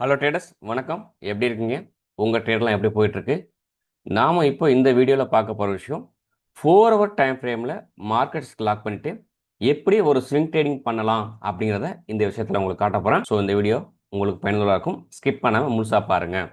Hello traders வணக்கம். எப்படி இருக்கீங்க? உங்கள் ட்ரேட்லாம் எப்படி போயிட்டுருக்கு? நாம் இப்போ இந்த வீடியோவில் பார்க்க போகிற விஷயம் ஃபோர் ஹவர் டைம் ஃப்ரேமில் மார்க்கெட்ஸ் லாக் பண்ணிவிட்டு எப்படி ஒரு ஸ்விங் ட்ரேடிங் பண்ணலாம் அப்படிங்கிறத இந்த விஷயத்தில் உங்களுக்கு காட்ட போகிறேன் ஸோ இந்த வீடியோ உங்களுக்கு பயனுள்ளதாக இருக்கும். ஸ்கிப் பண்ணாமல் முழுசாக பாருங்கள்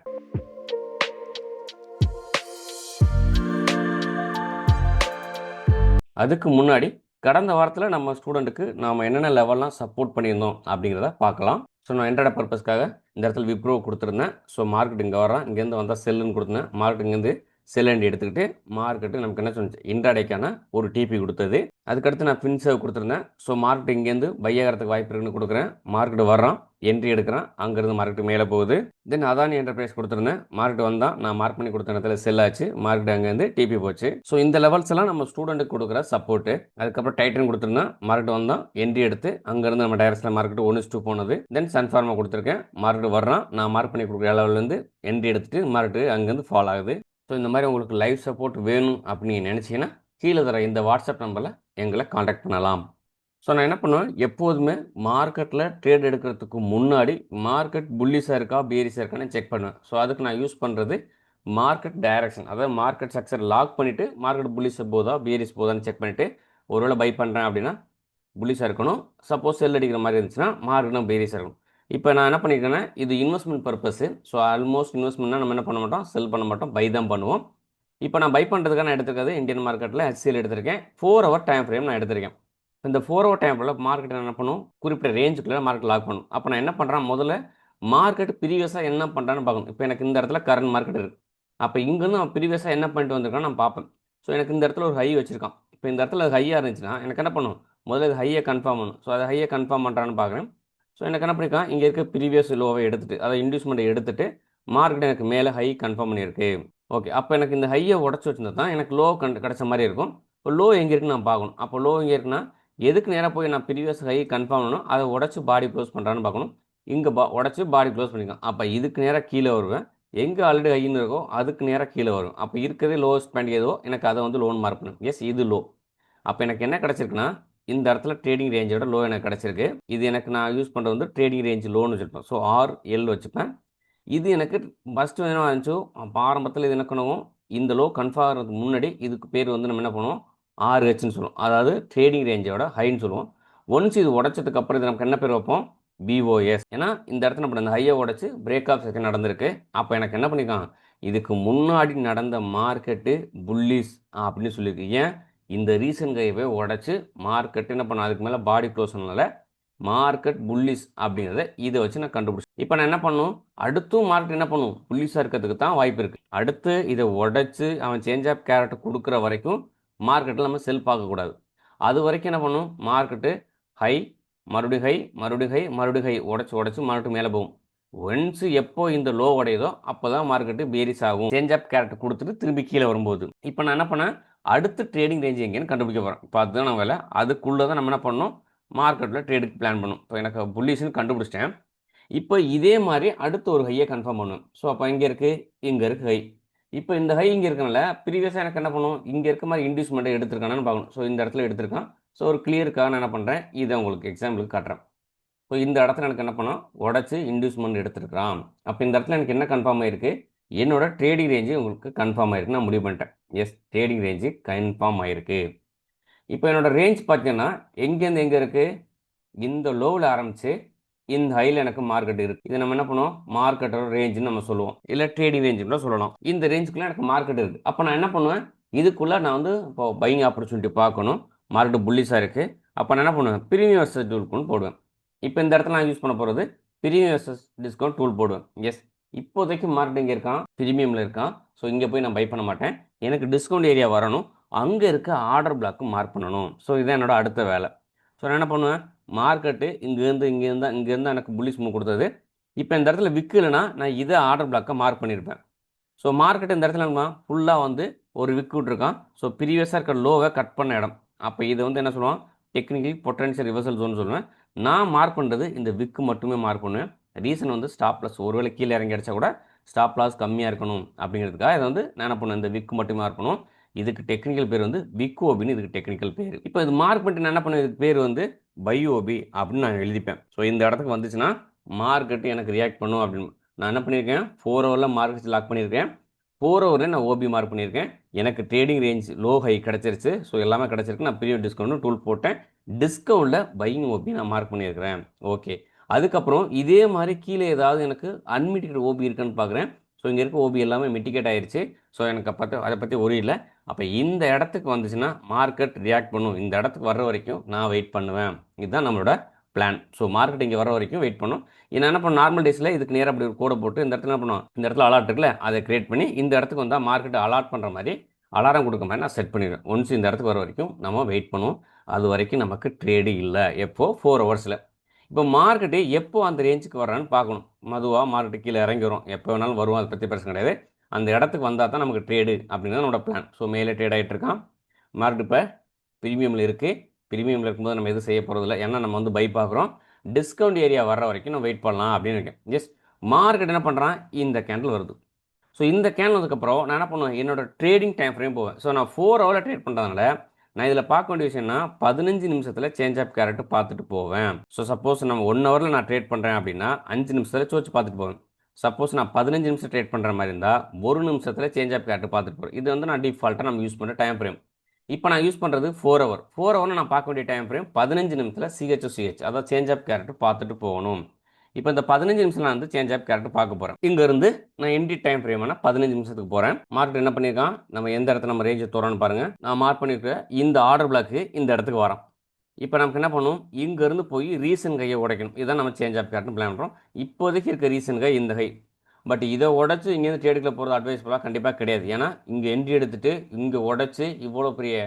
அதுக்கு முன்னாடி கடந்த வாரத்தில் நம்ம ஸ்டூடெண்ட்டுக்கு நாம் என்னென்ன லெவல்லாம் சப்போர்ட் பண்ணியிருந்தோம் அப்படிங்கிறத பார்க்கலாம். ஸோ நான் என்டர்ட பர்பஸ்க்காக இந்த இடத்துல விப்ரோ கொடுத்துருந்தேன். ஸோ மார்க்கெட் இங்கே வரேன் இங்கேருந்து வந்தால் செல்லுன்னு கொடுத்தேன். மார்க்கெட் இங்கேருந்து செல்லண்டி எடுத்துக்கிட்டு மார்க்கெட்டு நமக்கு என்ன சொன்னிச்சு? இன்ட்ராடேக்கான ஒரு டிபி கொடுத்தது. அதுக்கடுத்து நான் ஃபின்சேவ் கொடுத்துருந்தேன். ஸோ மார்க்கெட் இங்கேருந்து பையாகிறதுக்கு வாய்ப்பு இருக்குன்னு கொடுக்குறேன். மார்க்கெட் வர்றான். என்ட்ரி எடுக்கிறான். அங்கேருந்து மார்க்கெட் மேலே போகுது. தென் அதானி என்டர்பிரைஸ் கொடுத்துருந்தேன். மார்க்கெட் வந்தால் நான் மார்க் பண்ணி கொடுத்த இடத்துல செல் ஆச்சு. மார்க்கெட் அங்கேருந்து டிபி போச்சு. ஸோ இந்த லெவல்ஸ் எல்லாம் நம்ம ஸ்டூடெண்ட்டுக்கு கொடுக்குற சப்போர்ட்டு அதுக்கப்புறம் டைட்டன் கொடுத்துருந்தேன். மார்க்கெட் வந்தால் என்ட்ரி எடுத்து அங்கேருந்து நம்ம டைரக்ஷனில் மார்க்கெட் ஒன்று டூ போனது. தென் சன்ஃபார்மா கொடுத்துருக்கேன். மார்க்கெட் வர்றான். நான் மார்க் பண்ணி கொடுக்குற லெவல்லேருந்து என்ட்ரி எடுத்துட்டு மார்க்கெட் அங்கேருந்து ஃபால் ஆகுது. ஸோ இந்த மாதிரி உங்களுக்கு லைவ் சப்போர்ட் வேணும் அப்படின்னு நினச்சிங்கன்னா கீழே தர இந்த வாட்ஸ்அப் நம்பரில் எங்களை காண்டாக்ட் பண்ணலாம். ஸோ நான் என்ன பண்ணுவேன்? எப்போதுமே மார்க்கெட்டில் ட்ரேட் எடுக்கிறதுக்கு முன்னாடி மார்க்கெட் புல்லிஸாக இருக்கா பேரிஸாக இருக்கான்னு செக் பண்ணுவேன். ஸோ அதுக்கு நான் யூஸ் பண்ணுறது மார்க்கெட் டைரக்ஷன் அதாவது மார்க்கெட் ஸ்ட்ரக்சர் லாக் பண்ணிவிட்டு மார்க்கெட் புல்லிஸ் போதா பேரிஸ் போதான்னு செக் பண்ணிவிட்டு ஒருவேளை பை பண்ணுறேன் அப்படின்னா புல்லிஸாக இருக்கணும். சப்போஸ் செல் அடிக்கிற மாதிரி இருந்துச்சுன்னா மார்க்கெட்டும் பேரிஸாக இருக்கணும். இப்போ நான் என்ன பண்ணியிருக்கேன்னா இது இன்வெஸ்ட்மெண்ட் பர்பஸு ஸோ ஆல்மோஸ்ட் இன்வெஸ்ட்மெண்ட்னா நம்ம என்ன பண்ண மாட்டோம்? செல் பண்ண மாட்டோம். பை தான் பண்ணுவோம். இப்போ நான் பை பண்ணுறதுக்கான நான் எடுத்துக்கிறது இந்தியன் மார்க்கெட்டில் ஹெச்சிஎல் எடுத்திருக்கேன். ஃபோர் ஹவர் டைம் ஃப்ரேம் நான் எடுத்திருக்கேன். இந்த ஃபோர் ஹவர் டைம் ஃப்ரேமில் மார்க்கெட் என்ன பண்ணும் குறிப்பிட்ட ரேஞ்சுக்குள்ளே மார்க்கெட் லாக் பண்ணும் அப்போ நான் என்ன பண்ணுறேன் முதல்ல மார்க்கெட் ப்ரீவியஸாக என்ன பண்ணுறான்னு பார்க்கணும். இப்போ எனக்கு இந்த இடத்துல கரண்ட் மார்க்கெட் இருக்குது அப்போ இங்கேருந்து அவன் ப்ரீவியஸாக என்ன பண்ணிட்டு வந்திருக்கான்னு நான் பார்ப்பேன். ஸோ எனக்கு இந்த இடத்துல ஒரு ஹை வச்சிருக்கான். இப்போ இந்த இடத்துல ஹையாக இருந்துச்சுன்னா எனக்கு என்ன பண்ணும்? முதல்ல இது ஹையை கன்ஃபார்ம் பண்ணும். ஸோ அதை ஹையை கன்ஃபார்ம் பண்ணுறான்னு பார்க்குறேன். ஸோ எனக்கு என்ன பண்ணியிருக்கான் இங்கே இருக்க ப்ரீவியஸ் லோவை எடுத்துட்டு அதை இன்டியூஸ்மெண்ட்டை எடுத்துட்டு மார்க்கெட் எனக்கு மேலே ஹை கன்ஃபார்ம் பண்ணியிருக்கு. ஓகே அப்போ எனக்கு இந்த ஹையை உடச்சி வச்சிருந்தா தான் எனக்கு லோ கண் கிடச்ச மாதிரி இருக்கும். இப்போ லோ எங்கே இருக்குன்னு நான் பார்க்கணும். அப்போ லோ எங்கே இருக்குன்னா எதுக்கு நேராக போய் நான் ப்ரீவியஸ் ஹை கன்ஃபார்ம் பண்ணணும்? அதை உடச்சி பாடி க்ளோஸ் பண்ணுறான்னு பார்க்கணும். இங்கே பா உடச்சி பாடி க்ளோஸ் பண்ணிக்கலாம் அப்போ இதுக்கு நேராக கீழே வருவேன். எங்கே ஆல்ரெடி ஹைன்னு இருக்கோ அதுக்கு நேராக கீழே வரும் அப்போ இருக்கிறதே லோவஸ்ட் பாயிண்ட் ஏதோ எனக்கு அதை வந்து லோன் மார்க் பண்ணும் எஸ் இது லோ அப்போ எனக்கு என்ன கிடச்சிருக்குன்னா இந்த இடத்துல ட்ரேடிங் ரேஞ்சோட லோ எனக்கு கிடச்சிருக்கு. இது எனக்கு நான் யூஸ் பண்ணுறது வந்து ட்ரேடிங் ரேஞ்ச் லோன் வச்சுருப்பேன். ஸோ ஆர் எல் வச்சுப்பேன். இது எனக்கு ஃபஸ்ட்டு என்ன ஆச்சு அப்போ ஆரம்பத்தில் இது என்ன பண்ணுவோம்? இந்த லோ கன்ஃபார்ம் ஆகிறதுக்கு முன்னாடி இதுக்கு பேர் வந்து நம்ம என்ன பண்ணுவோம்? ஆர்ஹெச்னு சொல்லுவோம். அதாவது ட்ரேடிங் ரேஞ்சோட ஹைன்னு சொல்லுவோம். ஒன்ஸ் இது உடச்சதுக்கு அப்புறம் இது நமக்கு என்ன பேர் வைப்போம்? பிஓஎஸ் ஏன்னா இந்த இடத்துல நம்ம அந்த ஹையை உடச்சி பிரேக் ஆஃப் செகண்ட் நடந்திருக்கு. அப்போ எனக்கு என்ன பண்ணியிருக்கான்? இதுக்கு முன்னாடி நடந்த மார்க்கெட்டு புல்லிஸ் அப்படின்னு சொல்லியிருக்கு. ஏன்? இந்த ரீசன் கைவே உடச்சி மார்க்கெட் என்ன பண்ண அதுக்கு மேலே பாடி க்ளோஸ்னால மார்க்கெட் புல்லிஸ் அப்படிங்கிறத இதை வச்சு நான் கண்டுபிடிச்சேன். இப்போ நான் என்ன பண்ணும்? அடுத்தும் மார்க்கெட் என்ன பண்ணும்? புல்லிஸாக இருக்கிறதுக்கு தான் வாய்ப்பு இருக்குது அடுத்து இதை உடச்சி அவன் சேஞ்ச் ஆஃப் கேரக்டர் கொடுக்குற வரைக்கும் மார்க்கெட்டில் நம்ம செல் பார்க்கக்கூடாது அது வரைக்கும் என்ன பண்ணும்? மார்க்கெட்டு ஹை மறுபடியும் ஹை மறுபடியும் ஹை மறுபடியும் ஹை உடச்சி உடச்சி மறுபடியும் மேலே போகும். ஒன்ஸ் எப்போ இந்த லோ உடையதோ அப்போ தான் மார்க்கெட்டு பேரிஸ் ஆகும். சேஞ்ச் அப் கேரக்டர் கொடுத்துட்டு திரும்பி கீழே வரும்போது. இப்போ நான் என்ன பண்ணேன்? அடுத்து ட்ரேடிங் ரேஞ்ச் எங்கேன்னு கண்டுபிடிக்க போகிறேன் இப்போ அதுதான் நான் வேலை. அதுக்குள்ளே தான் நம்ம என்ன பண்ணோம் மார்க்கெட்டில் ட்ரேடுக்கு பிளான் பண்ணும் இப்போ எனக்கு புல்லிஸ்னு கண்டுபிடிச்சிட்டேன். இப்போ இதே மாதிரி அடுத்து ஒரு ஹையை கன்ஃபார்ம் பண்ணும் ஸோ அப்போ இங்கே இருக்குது இங்கே இருக்குது ஹை இப்போ இந்த ஹை இங்கே இருக்கனால ப்ரீவியஸாக எனக்கு என்ன பண்ணும் இங்கே இருக்க மாதிரி இன்டியூஸ்மெண்ட்டை எடுத்திருக்கானு பார்க்கணும். ஸோ இந்த இடத்துல எடுத்திருக்கான். ஸோ ஒரு கிளியருக்காக நான் என்ன பண்ணுறேன் இதை உங்களுக்கு எக்ஸாம்பிளுக்கு காட்டுறேன். ஸோ இந்த இடத்துல எனக்கு என்ன பண்ணோம்? உடச்சி இன்டியூஸ்மெண்ட் எடுத்துருக்கிறான். அப்போ இந்த இடத்துல எனக்கு என்ன கன்ஃபார்ம் ஆயிருக்கு? என்னோட ட்ரேடிங் ரேஞ்சு உங்களுக்கு கன்ஃபார்ம் ஆயிருக்கு. நான் முடிவு பண்ணிட்டேன். எஸ் ட்ரேடிங் ரேஞ்சு கன்ஃபார்ம் ஆயிருக்கு. இப்போ என்னோட ரேஞ்ச் பார்த்தீங்கன்னா எங்கேருந்து எங்கே இருக்குது இந்த லோவில் ஆரம்பித்து இந்த ஹையில் எனக்கு மார்க்கெட் இருக்குது இதை நம்ம என்ன பண்ணுவோம்? மார்க்கெட்டோட ரேஞ்சுன்னு நம்ம சொல்லுவோம். இல்லை ட்ரேடிங் ரேஞ்சு கூட சொல்லலாம். இந்த ரேஞ்சுக்குள்ளே எனக்கு மார்க்கெட் இருக்குது அப்போ நான் என்ன பண்ணுவேன்? இதுக்குள்ளே நான் வந்து இப்போ பையிங் ஆப்பர்ச்சுனிட்டி பார்க்கணும். மார்க்கெட் புல்லிஸாக இருக்குது அப்போ நான் என்ன பண்ணுவேன்? ப்ரீமியம் வெர்சஸ் போடுவேன். இப்போ இந்த இடத்துல நான் யூஸ் பண்ண போகிறது பிரீமியம் வெர்சஸ் டிஸ்கவுண்ட் டூல் போடுவேன் எஸ் இப்போதைக்கு மார்க்கெட் இங்கே இருக்கான் ப்ரீமியமில் இருக்கான். ஸோ இங்கே போய் நான் பை பண்ண மாட்டேன். எனக்கு டிஸ்கவுண்ட் ஏரியா வரணும். அங்கே இருக்க ஆர்டர் பிளாக்கு மார்க் பண்ணணும். ஸோ இதுதான் என்னோட அடுத்த வேலை. ஸோ நான் என்ன பண்ணுவேன்? மார்க்கெட்டு இங்கேருந்து இங்கேருந்து இங்கேருந்து எனக்கு புள்ளிஸ் மூவ் கொடுத்தது. இப்போ இந்த இடத்துல விற்கலைன்னா நான் இதை ஆர்டர் பிளாக்கை மார்க் பண்ணியிருப்பேன் ஸோ மார்க்கெட் இந்த இடத்துல என்ன ஃபுல்லாக வந்து ஒரு விக்கு விட்ருக்கான் ஸோ ப்ரீவியஸாக இருக்க லோவை கட் பண்ண இடம். அப்போ இது வந்து என்ன சொல்லுவான்? டெக்னிக்கலி பொட்டன்ஷியல் ரிவர்சல் ஜோன் சொல்லுவேன். நான் மார்க் பண்ணுறது இந்த விக்கு மட்டுமே மார்க் பண்ணுவேன். ரீசன் வந்து ஸ்டாப் லாஸ் ஒருவேளை கீழே இறங்கி அடிச்சா கூட ஸ்டாப் லாஸ் கம்மியாக இருக்கணும் அப்படிங்கிறதுக்காக இதை வந்து நான் என்ன பண்ணுவேன்? இந்த விக்கு மட்டுமே மார்க் பண்ணுவோம் இதுக்கு டெக்னிக்கல் பேர் வந்து விக்கோபின்னு இதுக்கு டெக்னிக்கல் பேர். இப்போ இது மார்க் பண்ணிட்டு நான் என்ன பண்ணுவேன் இதுக்கு பேர் வந்து பைஓபி அப்படின்னு நான் எழுதிப்பேன். ஸோ இந்த இடத்துக்கு வந்துச்சுன்னா மார்க்கெட்டு எனக்கு ரியாக்ட் பண்ணும் அப்படின்னு. நான் என்ன பண்ணியிருக்கேன்? ஃபோர் ஹவரில் மார்க்கெட் லாக் பண்ணியிருக்கேன். போகிற ஒரு நான் ஓபி மார்க் பண்ணியிருக்கேன். எனக்கு ட்ரேடிங் ரேஞ்ச் லோ ஹை கிடச்சிருச்சு. ஸோ எல்லாமே கிடச்சிருக்கு. நான் பெரிய டிஸ்கவுண்ட் டூல் போட்டேன். டிஸ்கவுண்ட்டில் பையிங் ஓபி நான் மார்க் பண்ணியிருக்கிறேன். ஓகே அதுக்கப்புறம் இதே மாதிரி கீழே ஏதாவது எனக்கு அன்மிட்டிகேட் ஓபி இருக்குன்னு பார்க்குறேன். ஸோ இங்கே இருக்க ஓபி எல்லாமே மிட்டிகேட் ஆயிடுச்சு ஸோ எனக்கு பற்றி அதை பற்றி ஒரு இல்லை. அப்போ இந்த இடத்துக்கு வந்துச்சுன்னா மார்க்கெட் ரியாக்ட் பண்ணும். இந்த இடத்துக்கு வர்ற வரைக்கும் நான் வெயிட் பண்ணுவேன். இதுதான் நம்மளோட பிளான் ஸோ மார்க்கெட் இங்கே வர வரைக்கும் வெயிட் பண்ணும். நான் என்ன பண்ணும்? நார்மல் டேஸில் இதுக்கு நேராக அப்படி ஒரு கோடை போட்டு இந்த இடத்துல என்ன பண்ணுவோம் இந்த இடத்துல அலாட் இருக்குல்ல அதை கிரியேட் பண்ணி இந்த இடத்துக்கு வந்தால் மார்க்கெட் அலாட் பண்ணுற மாதிரி அலாரம் கொடுக்க மாதிரி நான் செட் பண்ணிடுவேன். ஒன்ஸ் இந்த இடத்துக்கு வர வரைக்கும் நம்ம வெயிட் பண்ணுவோம் அது வரைக்கும் நமக்கு ட்ரேடு இல்லை. எப்போ? ஃபோர் ஹவர்ஸில் இப்போ மார்க்கெட்டு எப்போ அந்த ரேஞ்சுக்கு வர்றான்னு பார்க்கணும். மதுவாக மார்க்கெட்டு கீழே இறங்கி வரும். எப்போ வேணாலும் வரும் அதை பற்றி பிரச்சனை கிடையாது. அந்த இடத்துக்கு வந்தால் தான் நமக்கு ட்ரேடு அப்படின்னு நம்மளோட பிளான் ஸோ மேலே ட்ரேட் ஆகிட்டு இருக்கான். மார்க்கெட் இப்போ ப்ரீமியமில் இருக்குது ப்ரீமியமில் இருக்கும்போது நம்ம எதுவும் செய்ய போகிறதில்ல ஏன்னா நம்ம வந்து பை பார்க்குறோம். டிஸ்கவுண்ட் ஏரியா வர்ற வரைக்கும் நான் வெயிட் பண்ணலாம் அப்படின்னு இருக்கேன். ஜஸ்ட் மார்க்கெட் என்ன பண்ணுறான் இந்த கேண்டில் வருது. ஸோ இந்த கேண்டில் வந்ததுக்கப்புறம் நான் என்ன பண்ணுவேன்? என்னோட ட்ரேடிங் டைம் ஃப்ரேம் போவேன். ஸோ நான் ஃபோர் ஹவரில் ட்ரேட் பண்ணுறதுனால நான் இதில் பார்க்க வேண்டிய விஷயம்னா பதினஞ்சு நிமிஷத்தில் சேஞ்ச் ஆஃப் கேரட் பார்த்துட்டு போவேன். ஸோ சப்போஸ் நம்ம ஒன் ஹவரில் நான் ட்ரேட் பண்ணுறேன் அப்படின்னா அஞ்சு நிமிஷத்தில் சோச்சு பார்த்துட்டு போவேன். சப்போஸ் நான் பதினஞ்சு நிமிஷம் ட்ரேட் பண்ணுற மாதிரி இருந்தால் ஒரு நிமிஷத்தில் சேஞ்ச் ஆஃப் கேரட் பார்த்துட்டு போகிறேன் இது வந்து நான் டிஃபால்ட்டாக நம்ம யூஸ் பண்ணுற டைம் ஃப்ரேம் இப்போ நான் யூஸ் பண்ணுறது ஃபோர் ஹவர் ஃபோர் ஹவர்னு நான் பார்க்க வேண்டிய டைம் ஃப்ரேம் பதினஞ்சு நிமிஷத்தில் சிஹெச் சிஹெச் அதாவது சேஞ்ச் ஆஃப் கேரக்டர் பார்த்துட்டு போகணும். இப்போ இந்த பதினஞ்சு நிமிஷம் நான் வந்து சேஞ்ச் ஆஃப் கேரக்டர் பார்க்க போகிறேன் இங்கேருந்து நான் என்டி டைம் ஃப்ரேமான பதினஞ்சு நிமிஷத்துக்கு போகிறேன் மார்க் என்ன பண்ணியிருக்கான்? நம்ம எந்த இடத்துல நம்ம ரேஞ்சை தோறோன்னு பாருங்கள் நான் மார்க் பண்ணியிருக்க இந்த ஆர்டர் பிளாக்கு இந்த இடத்துக்கு வரோம் இப்போ நமக்கு என்ன பண்ணணும் இங்கேருந்து போய் ரீசன் கையை உடைக்கணும். இதுதான் நம்ம சேஞ்ச் ஆஃப் கேரக்டர் பிளான் பண்ணுறோம் இப்போதைக்கு இருக்க ரீசன் கை இந்த கை. பட் இதை உடச்சி இங்கேருந்து ட்ரேடுக்கில் போகிறது அட்வைஸ்ஃபுல்லாக கண்டிப்பாக கிடையாது. ஏன்னா இங்கே என்ட்ரி எடுத்துகிட்டு இங்கே உடச்சி இவ்வளோ பெரிய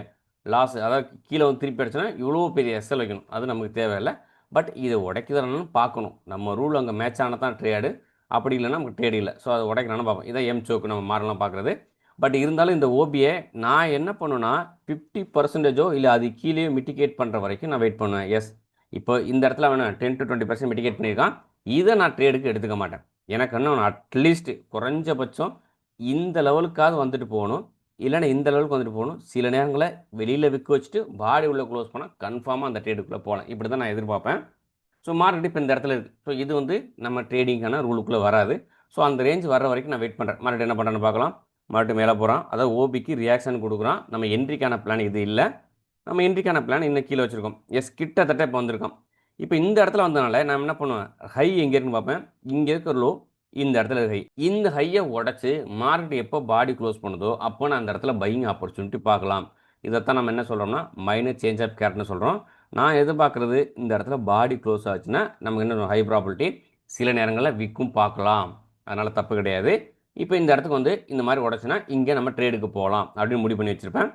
லாஸ் அதாவது கீழே வந்து திருப்பி அடிச்சோன்னா இவ்வளோ பெரிய எஸ்எல் வைக்கணும். அது நமக்கு தேவையில்லை. பட் இதை உடைக்குதானு பார்க்கணும். நம்ம ரூல் அங்கே மேட்ச் ஆனால் தான் ட்ரேடு அப்படி இல்லைன்னா நமக்கு ட்ரேடு இல்லை. ஸோ அதை உடைக்கணும்னு பார்ப்போம். இதான் எம் சோக்கு நம்ம மாறலாம் பார்க்குறது. பட் இருந்தாலும் இந்த ஓபியை நான் என்ன பண்ணுன்னா ஃபிஃப்டி பர்சன்டேஜோ இல்லை அது கீழே மிட்டிகேட் பண்ணுற வரைக்கும் நான் வெயிட் பண்ணுவேன். எஸ் இப்போ இந்த இடத்துல வேணும் ten to twenty percent mitigate பண்ணியிருக்கான். இதை நான் ட்ரேடுக்கு எடுத்துக்க மாட்டேன். எனக்கு இன்னும் அட்லீஸ்ட் குறைஞ்சபட்சம் இந்த லெவலுக்காவது வந்துட்டு போகணும். இல்லைன்னா இந்த லெவலுக்கு வந்துட்டு போகணும். சில நேரங்களில் வெளியில் விற்க வச்சுட்டு பாடி உள்ளே க்ளோஸ் பண்ணால் கன்ஃபார்மாக அந்த ட்ரேடுக்குள்ளே போகலாம். இப்படி தான் நான் எதிர்பார்ப்பேன். ஸோ மார்க்கெட் இப்போ இந்த இடத்துல இருக்குது ஸோ இது வந்து நம்ம ட்ரேடிங்கான ரூலுக்குள்ளே வராது. ஸோ அந்த ரேஞ்ச் வர வரைக்கும் நான் வெயிட் பண்ணுறேன் மறுபடியும் என்ன பண்ணுறேன்னு பார்க்கலாம். மறுபடியும் மேலே போகிறான் அதாவது ஓபிக்கு ரியாக்ஷன் கொடுக்குறான். நம்ம என்ட்ரிக்கான பிளான் இது இல்லை. நம்ம என்ட்ரிக்கான பிளான் இன்னும் கீழே வச்சுருக்கோம். எஸ் கிட்டத்தட்ட இப்போ வந்திருக்கோம் இப்போ இந்த இடத்துல வந்தனால நான் என்ன பண்ணுவேன்? ஹை எங்கே இருக்குன்னு பார்ப்பேன். இங்கே இருக்கிற லோ இந்த இடத்துல ஹை இந்த ஹையை உடச்சி மார்க்கெட் எப்போ பாடி க்ளோஸ் பண்ணுதோ அப்போ நான் அந்த இடத்துல பையிங் ஆப்பர்ச்சுனிட்டி பார்க்கலாம். இதைத்தான் நம்ம என்ன சொல்கிறோம்னா மைனர் சேஞ்ச் ஆஃப் கேரட்னு சொல்கிறோம் நான் எதிர்பார்க்குறது இந்த இடத்துல பாடி க்ளோஸ் ஆச்சுன்னா நமக்கு என்ன ஹை ப்ராபிலிட்டி சில நேரங்களில் விற்கும் பார்க்கலாம். அதனால் தப்பு கிடையாது. இப்போ இந்த இடத்துக்கு வந்து இந்த மாதிரி உடச்சுன்னா இங்கே நம்ம ட்ரேடுக்கு போகலாம் அப்படின்னு முடிவு பண்ணி வச்சுருப்பேன்.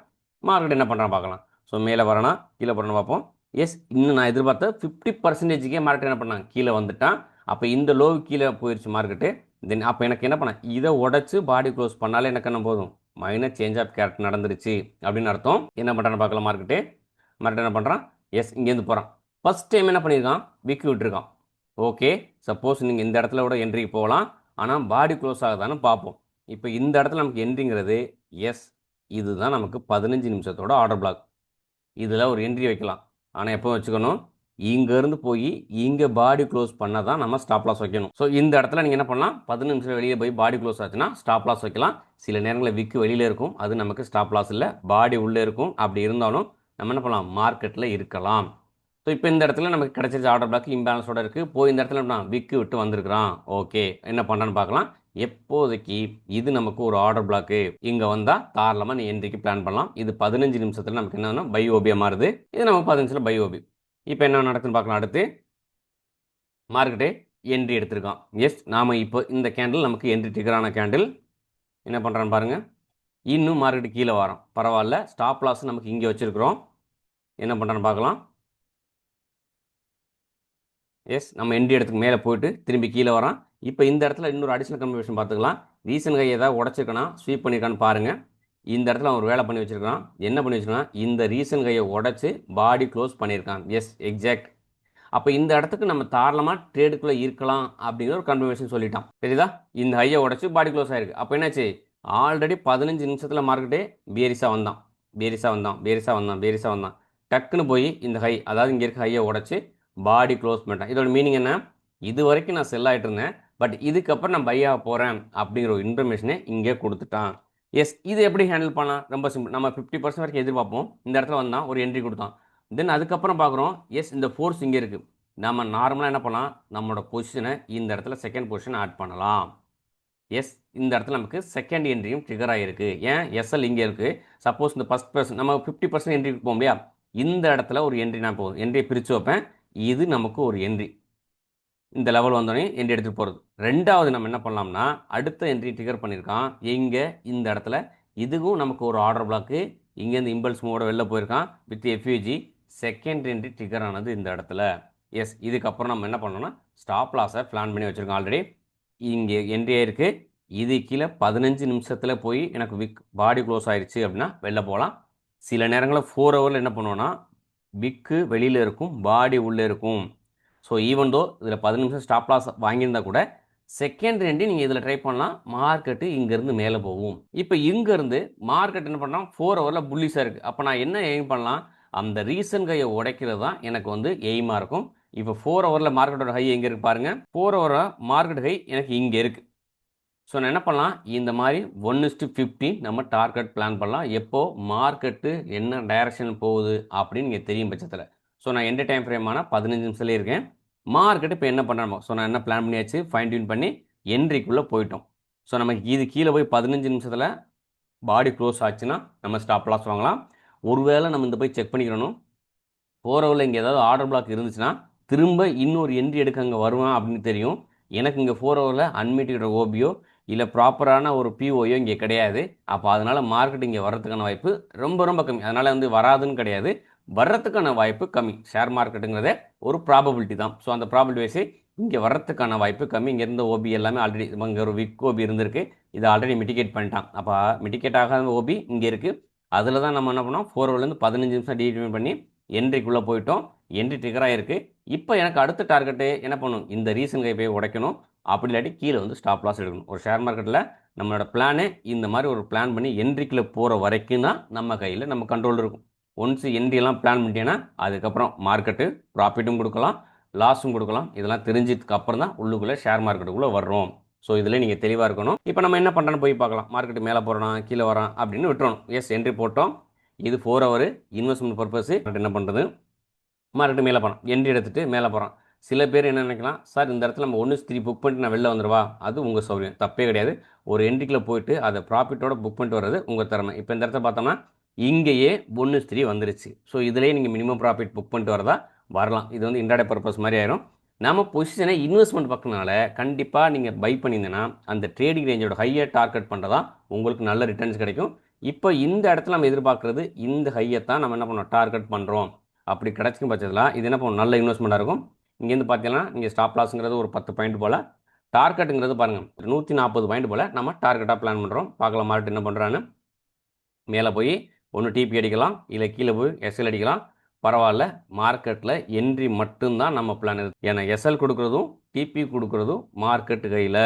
மார்க்கெட் என்ன பண்ணுறான் பார்க்கலாம். ஸோ மேலே வரனா கீழே போகிறோன்னு பார்ப்போம். எஸ் இன்னும் நான் எதிர்பார்த்த ஃபிஃப்டி பர்சன்டேஜுக்கே மார்க்கெட் என்ன பண்ணான் கீழே வந்துட்டான். அப்போ இந்த லோ கீழே போயிடுச்சு மார்க்கெட்டு தென் அப்போ எனக்கு என்ன பண்ண இதை உடச்சி பாடி க்ளோஸ் பண்ணாலே எனக்கு என்ன போதும்? மைனர் சேஞ்ச் ஆஃப் கேரக்டர் நடந்துருச்சு. அப்படின்னு அர்த்தம். என்ன பண்ணுறான்னு பார்க்கலாம் மார்க்கெட்டு மார்க்கெட் என்ன பண்ணுறான் எஸ் இங்கேருந்து போகிறான் ஃபஸ்ட் டைம் என்ன பண்ணியிருக்கான்? விக்கி விட்டுருக்கான். ஓகே சப்போஸ் நீங்கள் இந்த இடத்துல கூட என்ட்ரிக்கு போகலாம். ஆனால் பாடி க்ளோஸ் ஆகுதான்னு பார்ப்போம். இப்போ இந்த இடத்துல நமக்கு என்ட்ரிங்கிறது எஸ் இதுதான் நமக்கு பதினஞ்சு நிமிஷத்தோட ஆர்டர் பிளாக் இதில் ஒரு என்ட்ரி வைக்கலாம். ஆனால் எப்போ வச்சுக்கணும்? இங்கேருந்து போய் இங்கே பாடி க்ளோஸ் பண்ணால் தான் நம்ம ஸ்டாப் லாஸ் வைக்கணும். ஸோ இந்த இடத்துல நீங்கள் என்ன பண்ணலாம்? பதினஞ்சு நிமிஷம் வெளியே போய் பாடி க்ளோஸ் ஆச்சுன்னா ஸ்டாப் லாஸ் வைக்கலாம். சில நேரங்களில் விக்கு வெளியில் இருக்கும். அது நமக்கு ஸ்டாப் லாஸ் இல்லை. பாடி உள்ளே இருக்கும். அப்படி இருந்தாலும் நம்ம என்ன பண்ணலாம்? மார்க்கெட்டில் இருக்கலாம். ஸோ இப்போ இந்த இடத்துல நமக்கு கிடச்சிருச்சு ஆர்டர் பிளாக் இம்பேலன்ஸோட இருக்குது போய் இந்த இடத்துல என்ன விக்கு விட்டு வந்திருக்கிறான். ஓகே என்ன பண்ணுறான்னு பார்க்கலாம். எப்போதைக்கு இது நமக்கு ஒரு ஆர்டர் பிளாக்கு இங்கே வந்தால் தாராளமாக நீ என்ட்ரிக்கு பிளான் பண்ணலாம். இது பதினஞ்சு நிமிஷத்தில் நமக்கு என்னன்னா பை ஓபியாக மாறுது. இது நமக்கு பதினஞ்சில் நிமிஷத்தில் பை ஓபி இப்போ என்ன நடக்குதுன்னு பார்க்கலாம். அடுத்து மார்க்கெட்டே என்ட்ரி எடுத்திருக்கான். எஸ் நாம் இப்போ இந்த கேண்டில் நமக்கு என்ட்ரி டிகரான கேண்டில் என்ன பண்ணுறான்னு பாருங்கள் இன்னும் மார்க்கெட்டு கீழே வரோம் பரவாயில்ல. ஸ்டாப் லாஸ் நமக்கு இங்கே வச்சுருக்குறோம். என்ன பண்ணுறான்னு பார்க்கலாம். எஸ் நம்ம என்ட்ரி இடத்துக்கு மேலே போயிட்டு திரும்பி கீழே வரோம் இப்போ இந்த இடத்துல இன்னொரு அடிஷனல் கன்ஃபர்மேஷன் பார்த்துக்கலாம். ரீசன் கை ஏதாவது உடச்சிருக்கணும் ஸ்வீப் பண்ணியிருக்கான்னு பாருங்கள் இந்த இடத்துல அவர் வேலை பண்ணி வச்சிருக்கான். என்ன பண்ணி வச்சுருக்கான்? இந்த ரீசன் கையை உடச்சி பாடி க்ளோஸ் பண்ணியிருக்கான் எஸ் எக்ஸாக்ட் அப்போ இந்த இடத்துக்கு நம்ம தாராளமாக ட்ரேடுக்குள்ளே இருக்கலாம் அப்படிங்கிற ஒரு கன்ஃபர்மேஷன் சொல்லிட்டான். சரிதா இந்த ஹையை உடச்சி பாடி க்ளோஸ் ஆயிருக்கு. அப்போ என்னாச்சு? ஆல்ரெடி பதினஞ்சு நிமிஷத்தில் மார்க்கெட்டே பேரிஸாக வந்தான். பேரிஸாக வந்தான். பேரிஸாக வந்தான். பேரிஸாக வந்தான். டக்குன்னு போய் இந்த ஹை அதாவது இங்கே இருக்க ஹையை உடச்சி பாடி க்ளோஸ் பண்ணிட்டான். இதோட மீனிங் என்ன? இது வரைக்கும் நான் செல் ஆகிட்டு இருந்தேன். பட் இதுக்கப்புறம் நான் பை ஆக போகிறேன் அப்படிங்கிற ஒரு இன்ஃபர்மேஷனை இங்கே கொடுத்துட்டான். எஸ் இது எப்படி ஹேண்டில் பண்ணலாம்? ரொம்ப சிம்பிள் நம்ம ஃபிஃப்டி பர்சன்ட் வரைக்கும் எதிர்பார்ப்போம். இந்த இடத்துல வந்தான் ஒரு என்ட்ரி கொடுத்தான். தென் அதுக்கப்புறம் பார்க்குறோம். எஸ் இந்த ஃபோர்ஸ் இங்கே இருக்குது நம்ம நார்மலாக என்ன பண்ணலாம்? நம்மளோட பொசிஷனை இந்த இடத்துல செகண்ட் பொசிஷன் ஆட் பண்ணலாம். எஸ் இந்த இடத்துல நமக்கு செகண்ட் என்ட்ரியும் ட்ரிகர் ஆகிருக்கு ஏன்? எஸ்எல் இங்கே இருக்குது சப்போஸ் இந்த ஃபஸ்ட் பர்சன் நம்ம ஃபிஃப்டி பர்சன்ட் என்ட்ரி போக இல்லையா? இந்த இடத்துல ஒரு என்ட்ரி நான் போதும் என்ட்ரியை பிரித்து வைப்பேன். இது நமக்கு ஒரு என்ட்ரி இந்த லெவல் வந்தோடனே என்ட்ரி எடுத்துகிட்டு போகிறது ரெண்டாவது நம்ம என்ன பண்ணலாம்னா அடுத்த என்ட்ரி ட்ரிகர் பண்ணியிருக்கான். எங்கே? இந்த இடத்துல. இதுவும் நமக்கு ஒரு ஆர்டர் பிளாக்கு இங்கேருந்து இம்பல்ஸ் மூவோட வெளில போயிருக்கான் with FVG second entry trigger ஆனது இந்த இடத்துல. எஸ் இதுக்கப்புறம் நம்ம என்ன பண்ணோம்னா ஸ்டாப் லாஸை பிளான் பண்ணி வச்சுருக்கோம் ஆல்ரெடி இங்கே என்ட்ரி ஆயிருக்கு. இது கீழே பதினஞ்சு நிமிஷத்தில் போய் எனக்கு விக் பாடி க்ளோஸ் ஆயிடுச்சு அப்படின்னா வெளில போகலாம். சில நேரங்களில் ஃபோர் ஹவரில் என்ன பண்ணுவோன்னா விக்கு வெளியில் இருக்கும் பாடி உள்ளே இருக்கும். ஸோ ஈவன் தோ இதில் பதினஞ்சு நிமிஷம் ஸ்டாப் லாஸ் வாங்கியிருந்தா கூட செகண்ட் ரெண்டு நீங்கள் இதில் ட்ரை பண்ணலாம். மார்க்கெட்டு இங்கேருந்து மேலே போகும். இப்போ இங்கேருந்து மார்க்கெட் என்ன பண்ணலாம்? ஃபோர் ஹவரில் புள்ளிஸாக இருக்குது அப்போ நான் என்ன எய்ம் பண்ணலாம்? அந்த ரீசன் கையை உடைக்கிறது தான் எனக்கு வந்து எய்மாக இருக்கும். இப்போ ஃபோர் ஹவரில் மார்க்கெட்டோட ஹை எங்கே இருக்குது பாருங்கள் ஃபோர் ஹவரில் மார்க்கெட் ஹை எனக்கு இங்கே இருக்குது ஸோ நான் என்ன பண்ணலாம்? இந்த மாதிரி ஒன் இஸ்டு ஃபிஃப்டீன் நம்ம டார்கெட் பிளான் பண்ணலாம். எப்போது மார்க்கெட்டு என்ன டைரக்ஷன் போகுது அப்படின்னு நீங்கள் தெரியும் பட்சத்தில். ஸோ நான் எந்த டைம் ஃப்ரேமான பதினஞ்சு நிமிஷத்துலேயே இருக்கேன். மார்க்கெட் இப்போ என்ன பண்ணுறோமோ ஸோ நான் என்ன பிளான் பண்ணியாச்சு? ஃபைன் டியூன் பண்ணி என்ட்ரிக்குள்ளே போயிட்டோம். ஸோ நமக்கு இது கீழே போய் பதினஞ்சு நிமிஷத்தில் பாடி க்ளோஸ் ஆச்சுன்னா நம்ம ஸ்டாப் லாஸ் வாங்கலாம். ஒருவேளை நம்ம இந்த போய் செக் பண்ணிக்கிறணும் போகிறவரில் இங்கே ஏதாவது ஆர்டர் பிளாக் இருந்துச்சுன்னா திரும்ப இன்னொரு என்ட்ரி எடுக்க அங்கே வருவேன் அப்படின்னு தெரியும். எனக்கு இங்கே ஃபோர் ஹவரில் அன்மிட்டிக்கிற ஓபியோ இல்லை ப்ராப்பரான ஒரு பிஓயோ இங்கே கிடையாது. அப்போ அதனால் மார்க்கெட் இங்கே வரதுக்கான வாய்ப்பு ரொம்ப ரொம்ப கம்மி. அதனால் வந்து வராதுன்னு கிடையாது. வர்றதுக்கான வாய்ப்பு கம்மி. ஷேர் மார்க்கெட்டுங்கிறதே ஒரு ப்ராபபிலிட்டி தான். ஸோ அந்த ப்ராபபிலிட்டி வைஸு இங்கே வர்றதுக்கான வாய்ப்பு கம்மி. இங்கே இருந்த ஓபி எல்லாமே ஆல்ரெடி இங்கே ஒரு விக் ஓபி இருந்திருக்கு. இதை ஆல்ரெடி மிட்டிகேட் பண்ணிட்டான். அப்போ மிட்டிகேட் ஆகாத ஓபி இங்கே இருக்குது அதில் தான் நம்ம என்ன பண்ணோம்? ஃபோர் ஓர்லேருந்து பதினஞ்சு நிமிஷம் டீட்மெண்ட் பண்ணி என்ட்ரிக்குள்ளே போயிட்டோம். என்ட்ரி ட்ரிகர் இருக்குது இப்போ எனக்கு அடுத்த டார்கெட்டு என்ன பண்ணணும்? இந்த ரீசன் கை போய் உடைக்கணும். அப்படி இல்லாட்டி கீழே வந்து ஸ்டாப் லாஸ் எடுக்கணும். ஒரு ஷேர் மார்க்கெட்டில் நம்மளோட பிளானே இந்த மாதிரி ஒரு பிளான் பண்ணி என்ட்ரிக்குள்ளே போகிற வரைக்கும் தான் நம்ம கையில் நம்ம கண்ட்ரோல் இருக்கும். ஒன்ஸ் என்ட்ரியெல்லாம் பிளான் பண்ணிட்டேன்னா அதுக்கப்புறம் மார்க்கெட்டு ப்ராஃபிட்டும் கொடுக்கலாம் லாஸும் கொடுக்கலாம். இதெல்லாம் தெரிஞ்சதுக்கு அப்புறம் தான் உள்ளுக்குள்ளே ஷேர் மார்க்கெட்டுக்குள்ளே வர்றோம். ஸோ இதில் நீங்கள் தெளிவாக இருக்கணும். இப்போ நம்ம என்ன பண்ணுறோன்னு போய் பார்க்கலாம். மார்க்கெட்டு மேலே போகிறோம் கீழே வரோம் அப்படின்னு விட்டுறணும். எஸ் என்ட்ரி போட்டோம். இது ஃபோர் ஹவர் இன்வெஸ்ட்மெண்ட் பர்பஸ் என்ன பண்ணுறது மார்க்கெட்டு மேலே போகிறோம் என்ட்ரி எடுத்துகிட்டு மேலே போகிறோம் சில பேர் என்ன நினைக்கலாம்? சார் இந்த இடத்துல நம்ம ஒன்று த்ரீ புக் பண்ணிட்டு நான் வெளில வந்துடுவா அது உங்கள் சௌகரியம். தப்பே கிடையாது. ஒரு என்ட்ரிக்கில் போயிட்டு அதை ப்ராஃபிட்டோட புக் பண்ணிட்டு வர்றது உங்கள் திறமை. இப்போ இந்த இடத்த பார்த்தோம்னா இங்கேயே ஒன்று த்ரீ வந்துருச்சு. ஸோ இதிலேயே நீங்கள் மினிமம் ப்ராஃபிட் புக் பண்ணிட்டு வரதா வரலாம். இது வந்து இன்டர்டே பர்பஸ் மாதிரி ஆயிரும். நம்ம பொசிஷனை இன்வெஸ்ட்மெண்ட் பக்கனால கண்டிப்பாக நீங்கள் பை பண்ணியிருந்தேன்னா அந்த ட்ரேடிங் ரேஞ்சோட ஹையை டார்கெட் பண்ணுறதா உங்களுக்கு நல்ல ரிட்டர்ன்ஸ் கிடைக்கும். இப்போ இந்த இடத்துல நம்ம எதிர்பார்க்குறது இந்த ஹையை தான் நம்ம என்ன பண்ணோம் டார்கெட் பண்ணுறோம் அப்படி கிடச்சிக்கும் பட்சத்தில் இது என்ன பண்ணும் நல்ல இன்வெஸ்ட்மெண்ட்டாக இருக்கும். இங்கேருந்து பார்த்தீங்கன்னா நீங்கள் ஸ்டாப் லாஸுங்கிறது ஒரு பத்து பாயிண்ட் போல். டார்கெட்டுங்கிறது பாருங்கள் நூற்றி நாற்பது பாயிண்ட் போல் நம்ம டார்கெட்டாக பிளான் பண்ணுறோம் பார்க்கலாம் மார்க்கெட் என்ன பண்ணுறான்னு மேலே போய் ஒன்று டிபி அடிக்கலாம் இல்லை கீழே போய் எஸ்எல் அடிக்கலாம். பரவாயில்ல மார்க்கெட்டில் என்ட்ரி மட்டும்தான் நம்ம பிளான் ஏன்னா எஸ்எல் கொடுக்குறதும் டிபி கொடுக்குறதும் மார்க்கெட்டு கையில்.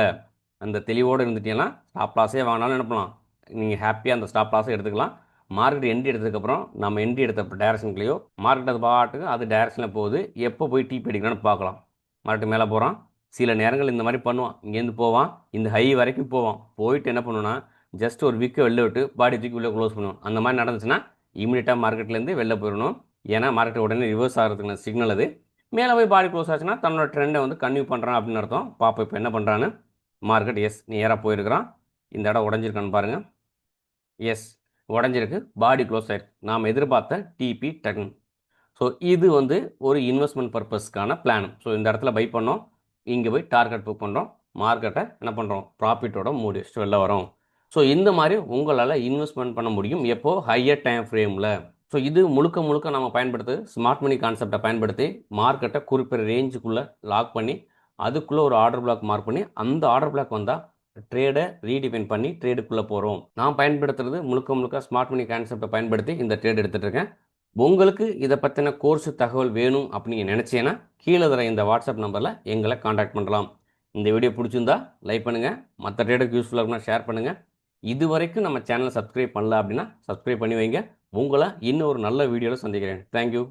அந்த தெளிவோடு இருந்துட்டீங்கன்னா ஸ்டாப் லாஸே வாங்கினாலும் நினைப்பலாம். நீங்கள் ஹாப்பியாக அந்த ஸ்டாப் லாஸை எடுத்துக்கலாம். மார்க்கெட் என்ட்ரி எடுத்ததுக்கப்புறம் நம்ம என்ட்ரி எடுத்த டேரக்ஷன்லையோ மார்க்கெட் அது பாட்டுக்கு அது டேரக்ஷனில் போகுது. எப்போ போய் டிபி அடிக்கலாம்னு பார்க்கலாம். மார்க்கெட் மேலே போகிறான் சில நேரங்கள் இந்த மாதிரி பண்ணுவான். இங்கேருந்து போவான். இந்த ஹை வரைக்கும் போவான். போயிட்டு என்ன பண்ணுவோன்னா ஜஸ்ட் ஒரு விக்கை வெளில விட்டு பாடி தூக்கி உள்ளே க்ளோஸ் பண்ணுவோம் அந்த மாதிரி நடந்துச்சுன்னா இமீடியட்டாக மார்க்கெட்லேருந்து வெளில போயிடணும். ஏன்னா மார்க்கெட் உடனே ரிவர்ஸ் ஆகிறதுக்கான சிக்னல் அது. மேலே போய் பாடி க்ளோஸ் ஆச்சுன்னா தன்னோட ட்ரெண்டை வந்து கன்யூ பண்ணுறான் அப்படின்னு அர்த்தம். பாப்பா இப்போ என்ன பண்ணுறான்னு மார்க்கெட் எஸ் நேராக போயிருக்கிறான். இந்த இடம் உடஞ்சிருக்கான்னு பாருங்கள் எஸ் உடஞ்சிருக்கு. பாடி க்ளோஸ் ஆயிருக்கு. நாம் எதிர்பார்த்த டிபி டெக்ன் ஸோ இது வந்து ஒரு இன்வெஸ்ட்மெண்ட் பர்பஸ்க்கான பிளான் ஸோ இந்த இடத்துல பை பண்ணோம். இங்கே போய் டார்கெட் புக் பண்ணுறோம் மார்க்கெட்டை என்ன பண்ணுறோம் ப்ராஃபிட்டோட மூடி வெளில வரோம் ஸோ இந்த மாதிரி உங்களால் இன்வெஸ்ட்மெண்ட் பண்ண முடியும். எப்போது ஹையர் டைம் ஃப்ரேமில் ஸோ இது முழுக்க முழுக்க நம்ம பயன்படுத்து ஸ்மார்ட் மணி கான்செப்டை பயன்படுத்தி மார்க்கெட்டை குறிப்பிட்ட ரேஞ்சுக்குள்ளே லாக் பண்ணி அதுக்குள்ளே ஒரு ஆர்டர் பிளாக் மார்க் பண்ணி அந்த ஆர்டர் பிளாக் வந்தால் ட்ரேடை ரீடிஃபைன் பண்ணி ட்ரேடுக்குள்ளே போகிறோம் நான் பயன்படுத்துறது முழுக்க முழுக்க ஸ்மார்ட் மணி கான்செப்டை பயன்படுத்தி இந்த ட்ரேட் எடுத்துகிட்டு இருக்கேன். உங்களுக்கு இதை பற்றின கோர்ஸ் தகவல் வேணும் அப்படின்னு நினச்சேன்னா கீழே தர இந்த வாட்ஸ்அப் நம்பரில் எங்களை காண்டாக்ட் பண்ணலாம். இந்த வீடியோ பிடிச்சிருந்தா லைக் பண்ணுங்கள் மற்ற ட்ரேடுக்கு யூஸ்ஃபுல்லாக இருக்குன்னா ஷேர் பண்ணுங்கள் இது வரைக்கும் நம்ம சேனலை சப்ஸ்கிரைப் பண்ணல அப்படின்னா சப்ஸ்கிரைப் பண்ணி வைங்க. உங்களை இன்னும் ஒரு நல்ல வீடியோவில் சந்திக்கிறேன். தேங்க்யூ